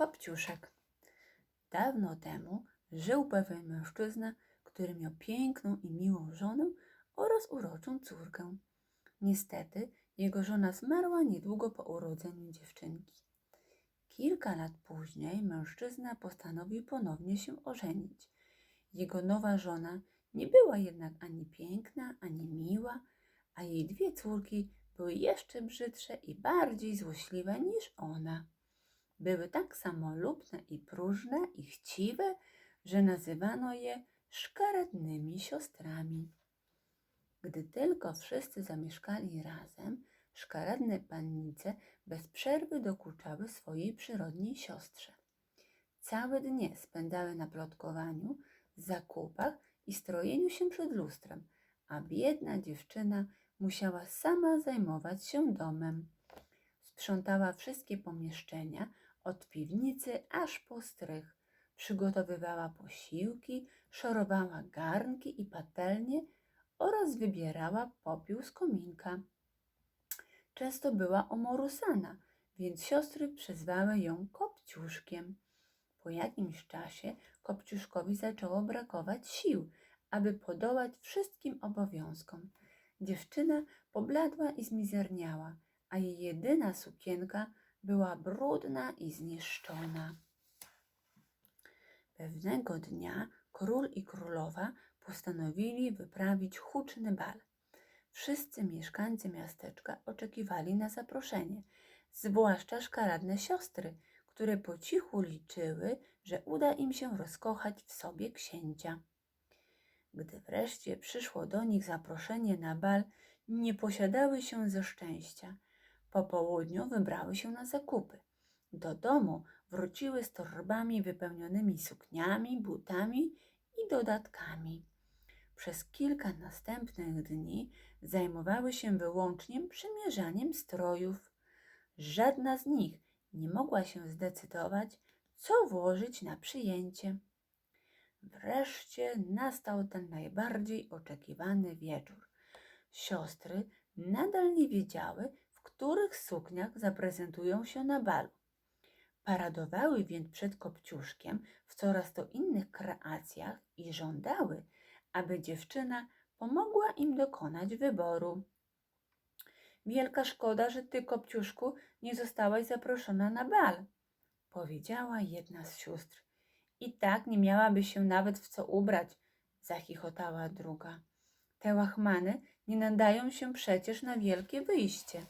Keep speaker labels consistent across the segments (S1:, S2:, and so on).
S1: Kopciuszek. Dawno temu żył pewien mężczyzna, który miał piękną i miłą żonę oraz uroczą córkę. Niestety jego żona zmarła niedługo po urodzeniu dziewczynki. Kilka lat później mężczyzna postanowił ponownie się ożenić. Jego nowa żona nie była jednak ani piękna, ani miła, a jej dwie córki były jeszcze brzydsze i bardziej złośliwe niż ona. Były tak samolubne i próżne i chciwe, że nazywano je szkaradnymi siostrami. Gdy tylko wszyscy zamieszkali razem, szkaradne pannice bez przerwy dokuczały swojej przyrodniej siostrze. Całe dnie spędzały na plotkowaniu, zakupach i strojeniu się przed lustrem, a biedna dziewczyna musiała sama zajmować się domem. Sprzątała wszystkie pomieszczenia, od piwnicy aż po strych. Przygotowywała posiłki, szorowała garnki i patelnie oraz wybierała popiół z kominka. Często była omorusana, więc siostry przezwały ją Kopciuszkiem. Po jakimś czasie Kopciuszkowi zaczęło brakować sił, aby podołać wszystkim obowiązkom. Dziewczyna pobladła i zmizerniała, a jej jedyna sukienka była brudna i zniszczona. Pewnego dnia król i królowa postanowili wyprawić huczny bal. Wszyscy mieszkańcy miasteczka oczekiwali na zaproszenie, zwłaszcza szkaradne siostry, które po cichu liczyły, że uda im się rozkochać w sobie księcia. Gdy wreszcie przyszło do nich zaproszenie na bal, nie posiadały się ze szczęścia. Po południu wybrały się na zakupy. Do domu wróciły z torbami wypełnionymi sukniami, butami i dodatkami. Przez kilka następnych dni zajmowały się wyłącznie przymierzaniem strojów. Żadna z nich nie mogła się zdecydować, co włożyć na przyjęcie. Wreszcie nastał ten najbardziej oczekiwany wieczór. Siostry nadal nie wiedziały, w których sukniach zaprezentują się na balu. Paradowały więc przed Kopciuszkiem w coraz to innych kreacjach i żądały, aby dziewczyna pomogła im dokonać wyboru. Wielka szkoda, że ty, Kopciuszku, nie zostałaś zaproszona na bal, powiedziała jedna z sióstr. I tak nie miałaby się nawet w co ubrać, zachichotała druga. Te łachmany nie nadają się przecież na wielkie wyjście.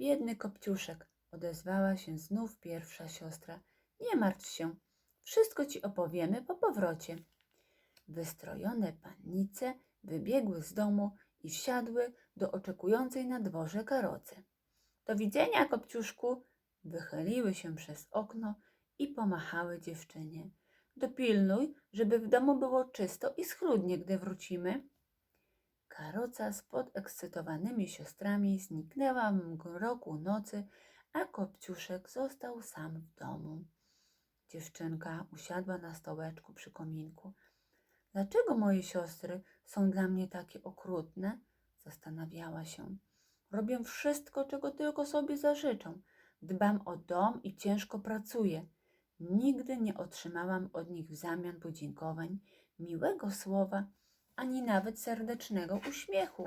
S1: Biedny Kopciuszek, odezwała się znów pierwsza siostra. Nie martw się, wszystko ci opowiemy po powrocie. Wystrojone pannice wybiegły z domu i wsiadły do oczekującej na dworze karocy. Do widzenia, Kopciuszku! Wychyliły się przez okno i pomachały dziewczynie. Dopilnuj, żeby w domu było czysto i schludnie, gdy wrócimy. Karoca z podekscytowanymi siostrami zniknęła w mroku nocy, a Kopciuszek został sam w domu. Dziewczynka usiadła na stołeczku przy kominku. Dlaczego moje siostry są dla mnie takie okrutne? Zastanawiała się. Robię wszystko, czego tylko sobie zażyczą. Dbam o dom i ciężko pracuję. Nigdy nie otrzymałam od nich w zamian podziękowań, miłego słowa, ani nawet serdecznego uśmiechu.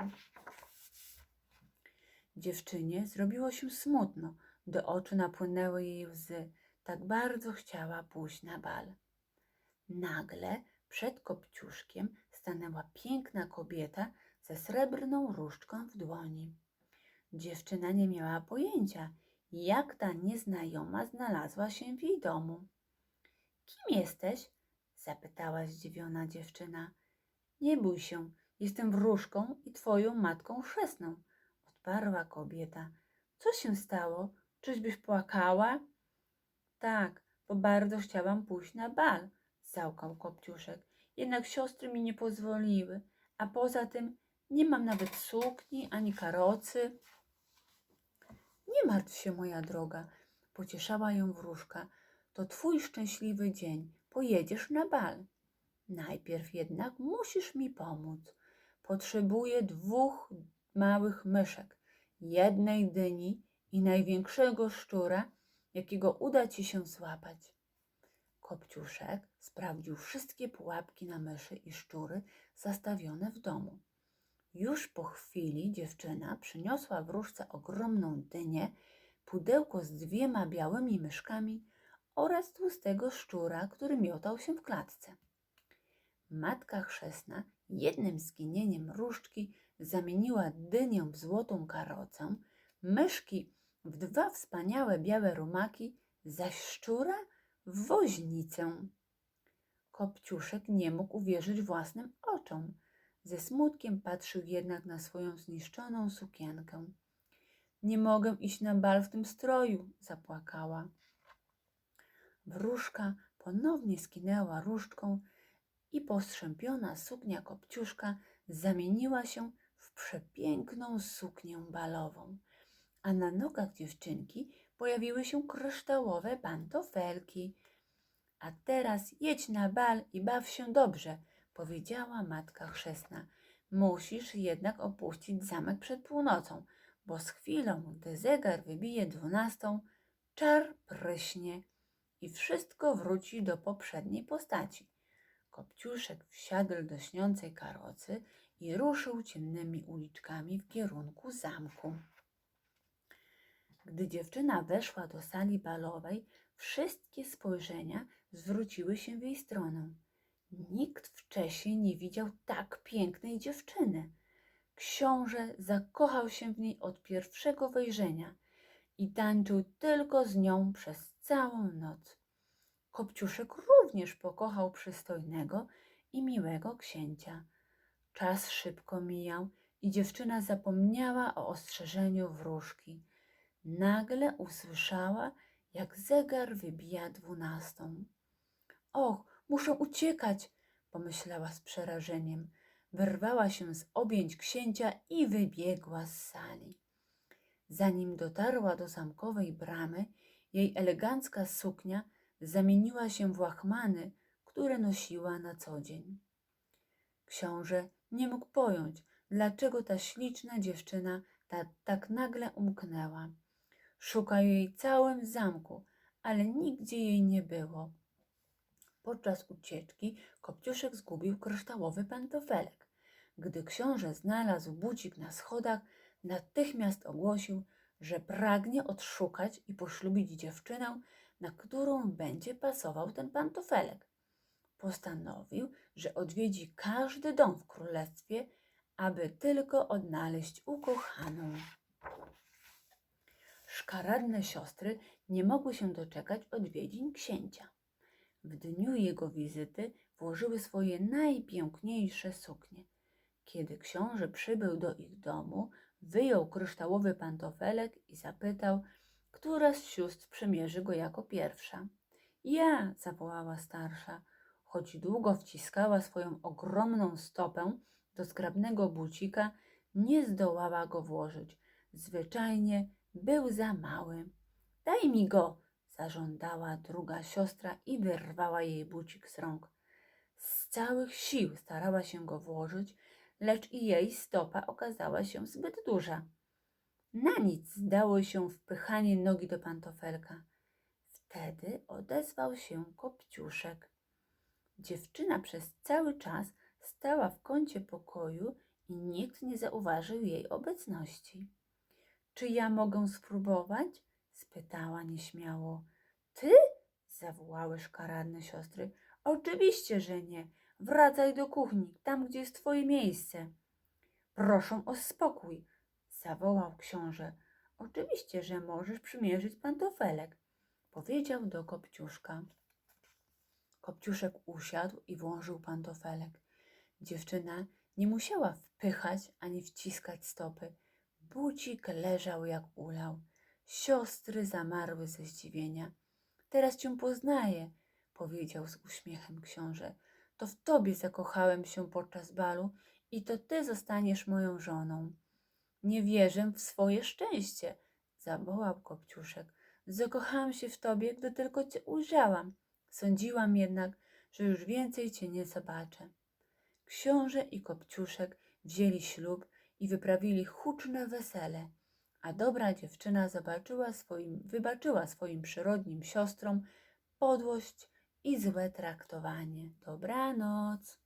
S1: Dziewczynie zrobiło się smutno, do oczu napłynęły jej łzy, tak bardzo chciała pójść na bal. Nagle przed kopciuszkiem stanęła piękna kobieta ze srebrną różdżką w dłoni. Dziewczyna nie miała pojęcia, jak ta nieznajoma znalazła się w jej domu. Kim jesteś? zapytała zdziwiona dziewczyna. Nie bój się, jestem wróżką i twoją matką chrzestną, odparła kobieta. Co się stało? Czyżbyś płakała? Tak, bo bardzo chciałam pójść na bal, załkał Kopciuszek. Jednak siostry mi nie pozwoliły, a poza tym nie mam nawet sukni ani karocy. Nie martw się, moja droga, pocieszała ją wróżka. To twój szczęśliwy dzień. Pojedziesz na bal. Najpierw jednak musisz mi pomóc. Potrzebuję dwóch małych myszek, jednej dyni i największego szczura jakiego uda ci się złapać. Kopciuszek sprawdził wszystkie pułapki na myszy i szczury zastawione w domu. Już po chwili dziewczyna przyniosła wróżce ogromną dynię, pudełko z dwiema białymi myszkami oraz tłustego szczura, który miotał się w klatce. Matka chrzestna jednym zginieniem różdżki zamieniła dynię w złotą karocę, myszki w dwa wspaniałe białe rumaki, zaś szczura w woźnicę. Kopciuszek nie mógł uwierzyć własnym oczom. Ze smutkiem patrzył jednak na swoją zniszczoną sukienkę. Nie mogę iść na bal w tym stroju, zapłakała. Wróżka ponownie skinęła różdżką i postrzępiona suknia kopciuszka zamieniła się w przepiękną suknię balową, a na nogach dziewczynki pojawiły się kryształowe pantofelki. A teraz jedź na bal i baw się dobrze, powiedziała matka chrzestna. Musisz jednak opuścić zamek przed północą, bo z chwilą, gdy zegar wybije dwunastą, czar pryśnie i wszystko wróci do poprzedniej postaci. Kopciuszek wsiadł do śniącej karocy i ruszył ciemnymi uliczkami w kierunku zamku. Gdy dziewczyna weszła do sali balowej, wszystkie spojrzenia zwróciły się w jej stronę. Nikt wcześniej nie widział tak pięknej dziewczyny. Książę zakochał się w niej od pierwszego wejrzenia i tańczył tylko z nią przez całą noc. Kopciuszek również pokochał przystojnego i miłego księcia. Czas szybko mijał i dziewczyna zapomniała o ostrzeżeniu wróżki. Nagle usłyszała, jak zegar wybija dwunastą. Och, muszę uciekać, pomyślała z przerażeniem. Wyrwała się z objęć księcia i wybiegła z sali. Zanim dotarła do zamkowej bramy, jej elegancka suknia zamieniła się w łachmany, które nosiła na co dzień. Książę nie mógł pojąć, dlaczego ta śliczna dziewczyna ta, tak nagle umknęła. Szukał jej całym zamku, ale nigdzie jej nie było. Podczas ucieczki Kopciuszek zgubił kryształowy pantofelek. Gdy książę znalazł bucik na schodach, natychmiast ogłosił, że pragnie odszukać i poślubić dziewczynę, na którą będzie pasował ten pantofelek. Postanowił, że odwiedzi każdy dom w królestwie, aby tylko odnaleźć ukochaną. Szkaradne siostry nie mogły się doczekać odwiedzin księcia. W dniu jego wizyty włożyły swoje najpiękniejsze suknie. Kiedy książę przybył do ich domu, wyjął kryształowy pantofelek i zapytał, która z sióstr przymierzy go jako pierwsza. Ja, zawołała starsza, choć długo wciskała swoją ogromną stopę do zgrabnego bucika, nie zdołała go włożyć. Zwyczajnie był za mały. Daj mi go, zażądała druga siostra i wyrwała jej bucik z rąk. Z całych sił starała się go włożyć, lecz i jej stopa okazała się zbyt duża. Na nic zdało się wpychanie nogi do pantofelka. Wtedy odezwał się Kopciuszek. Dziewczyna przez cały czas stała w kącie pokoju i nikt nie zauważył jej obecności. Czy ja mogę spróbować? spytała nieśmiało. Ty? zawołały szkaradne siostry. Oczywiście, że nie. Wracaj do kuchni, tam gdzie jest twoje miejsce. Proszę o spokój, zawołał książę. Oczywiście, że możesz przymierzyć pantofelek, powiedział do Kopciuszka. Kopciuszek usiadł i włożył pantofelek. Dziewczyna nie musiała wpychać ani wciskać stopy. Bucik leżał jak ulał. Siostry zamarły ze zdziwienia. Teraz cię poznaję, powiedział z uśmiechem książę. To w tobie zakochałem się podczas balu i to ty zostaniesz moją żoną. Nie wierzę w swoje szczęście, zawołał Kopciuszek. Zakochałam się w tobie, gdy tylko cię ujrzałam. Sądziłam jednak, że już więcej cię nie zobaczę. Książę i Kopciuszek wzięli ślub i wyprawili huczne wesele, a dobra dziewczyna zobaczyła swoim, wybaczyła swoim przyrodnim siostrom podłość i złe traktowanie. Dobranoc.